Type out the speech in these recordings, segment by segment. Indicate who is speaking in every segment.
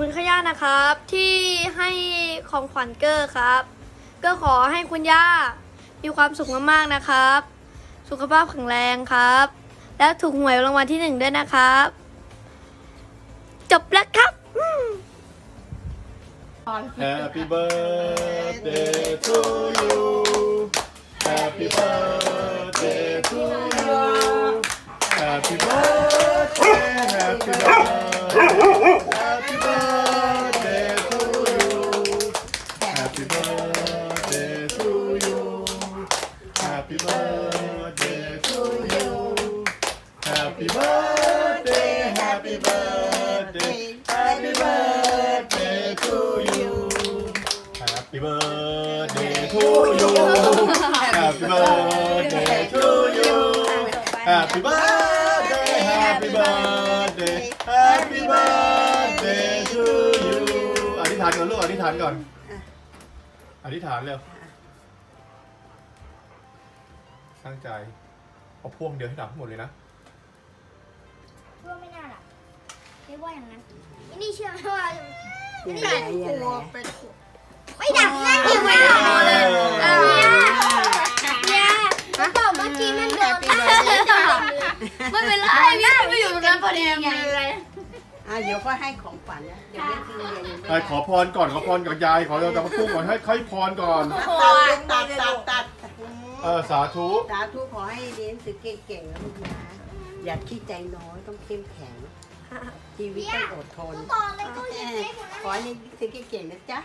Speaker 1: คุณขย่านะครับ ที่ให้ของขวัญเกอร์ครับก็ขอให้คุณย่ามีความสุขมากๆนะครับ สุขภาพแข็งแรงครับ และถูกหวยรางวัลที่หนึ่งด้วยนะครับ จบแล้วครับอ
Speaker 2: Happy birthday to you Happy birthday to you Happy birthday Happy birthday Happy birthday Happy birthday Happy birthday to you Happy birthday to you Happy birthday to you Happy birthday Happy birthday Happy birthday to you อธิษฐานก่อนลูกอธิษฐานก่อนอธิษฐานเร็วตั้งใจเอาพ่วงเดียวให้ดับทั้งหมดเลยนะ
Speaker 3: ว่าไม่น่าหลับเรียกว่าอย่างนั้นนี่เชื่อไหมว่า
Speaker 4: ยังไงยังไง
Speaker 3: ไม่ดับนั่นอยู่ไม่ดับเลยเนี่ยเนี่ยแล้วบอกเมื่อกี้มันโดน
Speaker 1: ไม่เป็นไรพี่ไม่อยู่ตรงนั้นพอดีไง
Speaker 4: อะเดี๋ยวก็ให้ของขวัญนะเดี๋ยวไม่ทิ้งเลยยัง
Speaker 2: เอ้ยขอพรก่อนขอพรกับยายขอเราจะมาพุ่งก่อนให้ให้พรก่อน
Speaker 4: ตัดตัดตัดตัด
Speaker 2: เออสาธุ
Speaker 4: สาธุขอให้เรียนหนังสือเก่งๆนะลูกนะ อย่าขี้ใจน้อยต้องเข้มแข็ง ชีวิตต้องอดทน
Speaker 3: บอกเลยก็
Speaker 4: เอ
Speaker 3: ยัง
Speaker 4: อ
Speaker 3: ไม่หมด
Speaker 4: ขอให้เรียนหนังสือเก่งๆนะจ๊ะ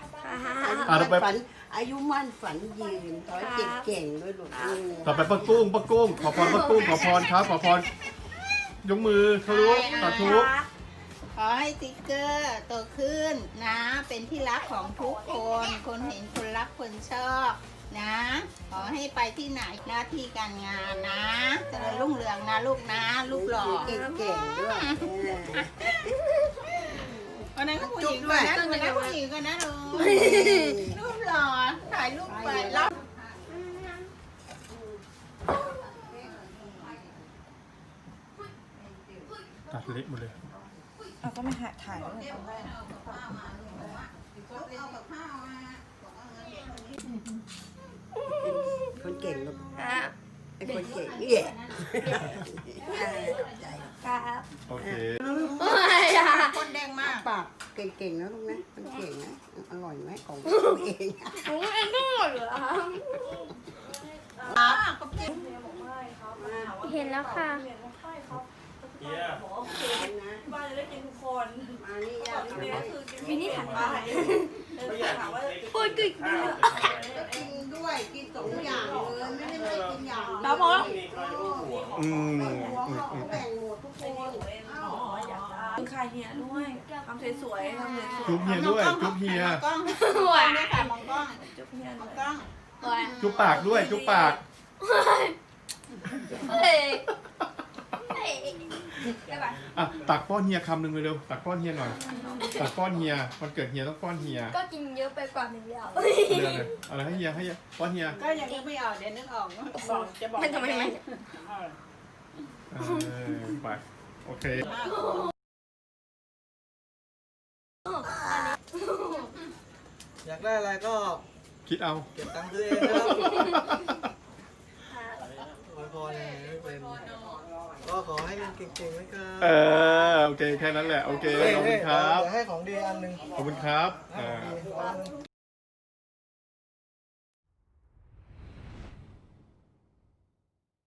Speaker 4: อายุ
Speaker 2: อะ
Speaker 4: มั่
Speaker 2: ต่อนไป
Speaker 4: ฝันอายุมั่นฝันยืนขอให้เก่งๆด้วยลูกอืม
Speaker 2: ต่อไปป้ากุ้งป้ากุ้งขอพรป้ากุ้งขอพรครับขอพรยกมือเขารู้สาธุ
Speaker 5: ข อให้ติ๊กเกอร์โตขึ้นนะ เป็นที่รักของทุกคน คนเห็นคนรักคนชอบนะ ขอให้ไปที่ไหนหน้าที่การงานนะเจริญรุ่งเรืองนะลูกนะ ลูกหล่อ
Speaker 4: เก่งๆด้วยเออ
Speaker 5: วันนั้นก็ผู้หญิงก่อนนะวันนั้นผู้หญิงก่อนนะลูกรูปหล่อถ่ายรูปไปรับ
Speaker 2: ตัดเล็กหมดเลย
Speaker 6: เราก็ไม่หาถ่ายแล้วเลย
Speaker 5: เอากับข้
Speaker 4: คนเก่งลูก
Speaker 1: ครับ
Speaker 4: ไอ้คนเก่งเนี่ย
Speaker 1: ครับ
Speaker 2: โอเค
Speaker 1: ไม่อะ
Speaker 5: คนแดงมาก
Speaker 4: ปากเก่งๆนะลูกนะคนเก่งนะอร่อยไหมของตัวเอง
Speaker 1: หนูเองก็หมดเหรอครับเห็นแล้วค่ะ
Speaker 6: บ้านจะได้กินทุกคน
Speaker 4: มานี่ยาก
Speaker 6: เนี่ยคือ กินมินิถังไปถามว่า
Speaker 1: โอ้ยกึกดี
Speaker 4: ก็กินด้วยกินสองอย่างเลยไม่ได้ไม่กินอย่าง
Speaker 6: แล้วบอกว่า
Speaker 2: อืม
Speaker 4: หัว
Speaker 2: อืม
Speaker 4: เขา
Speaker 2: อืม
Speaker 4: แบ่งหมดทุกคน
Speaker 6: คุณคายเฮียด้วยทำสวยๆทำสวย
Speaker 2: จุ๊บเฮียด้วยจุ๊บเฮีย
Speaker 5: มองกล้องมองกล้องด้วยค่ะมองกล้อง
Speaker 6: ๆจุ๊บเฮีย
Speaker 5: ม
Speaker 6: ด้
Speaker 5: อ
Speaker 6: ว
Speaker 5: ง
Speaker 6: ย
Speaker 5: กล้อง
Speaker 2: จุ๊บปากด้วยจุ๊บปาก
Speaker 1: เฮ้ยเฮ้ย ได้ปะ
Speaker 2: อะตักป้อนเฮียคำหนึ่งเลยเร็วตักป้อนเฮียหน่อย ตักป้อนเฮียวันเกิดเฮียต้องป้อนเฮีย
Speaker 1: ก็กินเยอะไปกว่าหนึ่งเดียว
Speaker 2: เรื่องเลยอะไรให้เฮียให้เฮียป้อนเฮีย
Speaker 5: ก็ยังนึกไม่ออกเดี๋ยวนึกออกบอกจะบอก
Speaker 1: ไม่ทำไมไม่
Speaker 2: เออไปโอเค
Speaker 7: อยากได้อะไรก็
Speaker 2: คิดเอา
Speaker 7: เก็บตังค์ซื้อเองนะครับอวยพรยังไงไม่เป็น ก็ ขอให้มันเก่งๆนะครับ
Speaker 2: เออโอเคแค่นั้นแหละโอเคขอบคุณครับ
Speaker 7: เดี๋ยวให้ของดีอันหนึ่ง
Speaker 2: ขอบคุณครับ
Speaker 7: ให้
Speaker 2: อ่า
Speaker 7: ของดีอันหนึ่ง